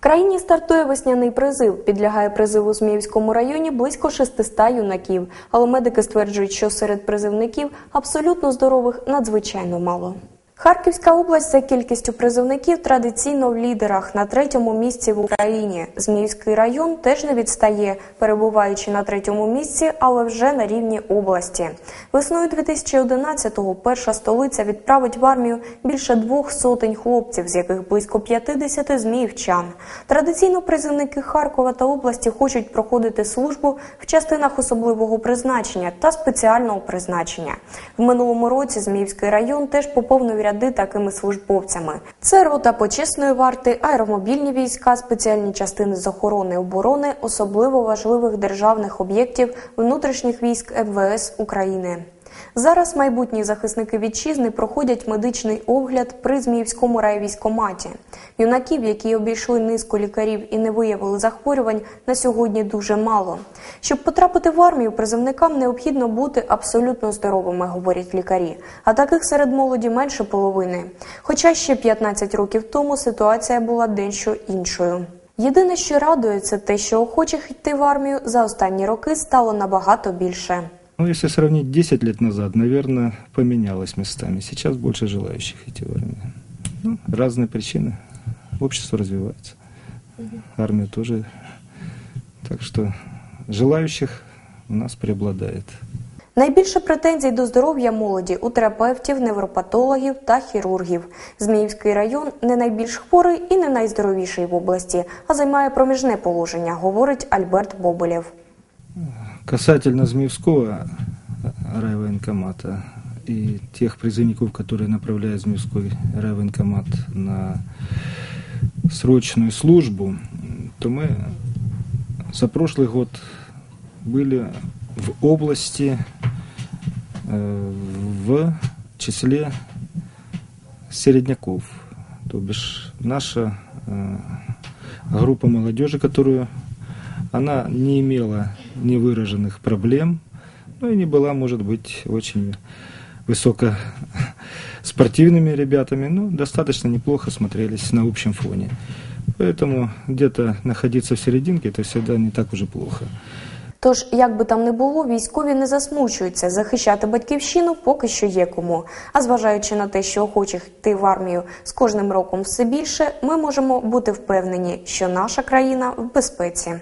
країні стартує весняний призив. Підлягає призиву Зміївському районі близько 600 юнаків. Але медики стверджують, що серед призивників абсолютно здорових надзвичайно мало. Харківська область за кількістю призовників традиційно в лідерах на третьому місці в Україні. Зміївський район теж не відстає, перебуваючи на третьому місці, але вже на рівні області. Весною 2011-го перша столиця відправить в армію більше двох сотень хлопців, з яких близько 50 зміївчан. Традиційно призовники Харкова та області хочуть проходити службу в частинах особливого призначення та спеціального призначення. В минулому році Зміївський район теж поповнив ряди такими службовцями. Це рота почесної варти, аеромобільні війська, спеціальні частини з охорони і оборони, особливо важливих державних об'єктів внутрішніх військ МВС України. Зараз майбутні захисники вітчизни проходять медичний огляд при Зміївському райвійськоматі. Юнаків, які обійшли низку лікарів і не виявили захворювань, на сьогодні дуже мало. Щоб потрапити в армію, призовникам необхідно бути абсолютно здоровими, говорять лікарі. А таких серед молоді менше половини. Хоча ще 15 років тому ситуація була дещо іншою. Єдине, що радує, це те, що охочих йти в армію за останні роки стало набагато більше. Ну, если сравнить 10 лет назад, наверное, поменялось местами. Сейчас больше желающих идти в армию. Ну, разные причины. Общество развивается. Армия тоже. Так что желающих у нас преобладает. Найбільше претензій до здоров'я молоді у терапевтів, невропатологів та хірургів. Зміївський район не найбільш хворий і не найздоровіший в області, а займає проміжне положення, говорить Альберт Боболєв. Касательно Змеевского райвоенкомата и тех призывников, которые направляют Змеевской райвоенкомат на срочную службу, то мы за прошлый год были в области э, в числе середняков. То бишь наша э, группа молодежи, которую она не имела невыраженных проблем, ну и не была, может быть, очень высоко спортивными ребятами, но достаточно неплохо смотрелись на общем фоне. Поэтому где-то находиться в серединке это всегда не так уже плохо. Тож, як би там не було, військові не засмучуються. Захищати батьківщину поки що є кому. А зважаючи на те, що охочих йти в армію з кожним роком все більше, ми можемо бути впевнені, що наша країна в безпеці.